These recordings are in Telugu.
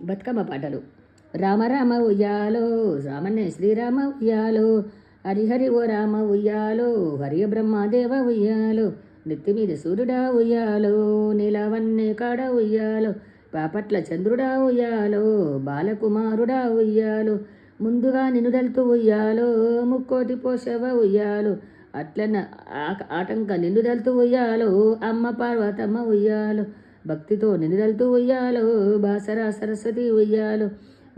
బతుకమ్మ పాటలు. రామ రామ ఉయ్యాలో రామన్నే శ్రీరామ ఉయ్యాలో హరిహరి ఓ రామ ఉయ్యాలో హరి బ్రహ్మదేవ ఉయ్యాలో నెత్తి మీద సూర్యుడా ఉయ్యాలో నీలవన్నే కాడ ఉయ్యాలో పాపట్ల చంద్రుడా ఉయ్యాలో బాలకుమారుడా ఉయ్యాలో ముందుగా నిన్నుదలుతూ ఉయ్యాలో ముక్కోటి పోషవ ఉయ్యాలో అట్లన ఆటంక నిన్నుదలుతూ ఉయ్యాలో అమ్మ పార్వతమ్మ ఉయ్యాలో భక్తితో నిన్నుదలుతూ ఉయ్యాలో బాసరా సరస్వతి ఉయ్యాలో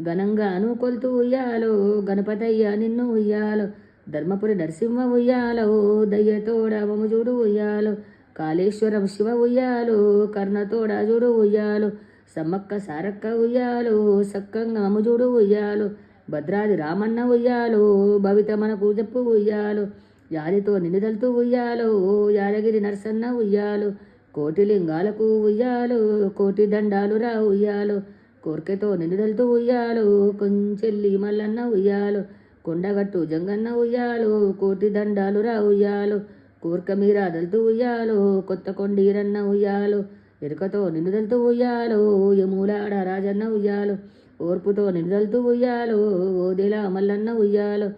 ఘనంగా అనుకొలుతూ ఉయ్యాలో గణపతయ్య నిన్ను ఉయ్యాలో ధర్మపురి నరసింహ ఉయ్యాలో దయ్యతోడ వముజుడు ఉయ్యాలో కాళేశ్వరం శివ ఉయ్యాలో కర్ణతోడ జుడు ఉయ్యాలో సమ్మక్క సారక్క ఉయ్యాలో సక్కంగా అముజుడు ఉయ్యాలో భద్రాది రామన్న ఉయ్యాలో భవిత మనకు చెప్పు ఉయ్యాలో యాదితో నిన్నుదలుతూ ఉయ్యాలో యాదగిరి నరసన్న ఉయ్యాలో కోటి లింగాలకు ఉయ్యాలు కోటి దండాలు రా ఉయ్యాలు కోరికతో నిండుదలతో ఉయ్యాలు కొంచెల్లి మల్లన్న ఉయ్యాలు కొండగట్టు జంగన్న ఉయ్యాలు కోటి దండాలు రా ఉయ్యాలు కోరిక మీరాదలతో ఉయ్యాలు కొత్త కొండీరన్న ఉయ్యాలు ఎరుకతో నిండుదలతో ఉయ్యాలు యమూలాడ రాజన్న ఉయ్యాలు ఓర్పుతో నిండుదలతో ఉయ్యాలు ఓదిలా మల్లన్న ఉయ్యాలు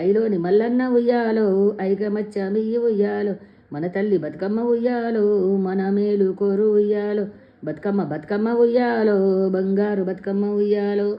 ఐలోని మల్లన్న ఉయ్యాలు ఐకమచ్చ మియ్యి ఉయ్యాలు మన తల్లి బతుకమ్మ ఉయ్యాలో మన మేలు కోరు ఉయ్యాలో. బతుకమ్మ బతుకమ్మ ఉయ్యాలో బంగారు బతుకమ్మ ఉయ్యాలో.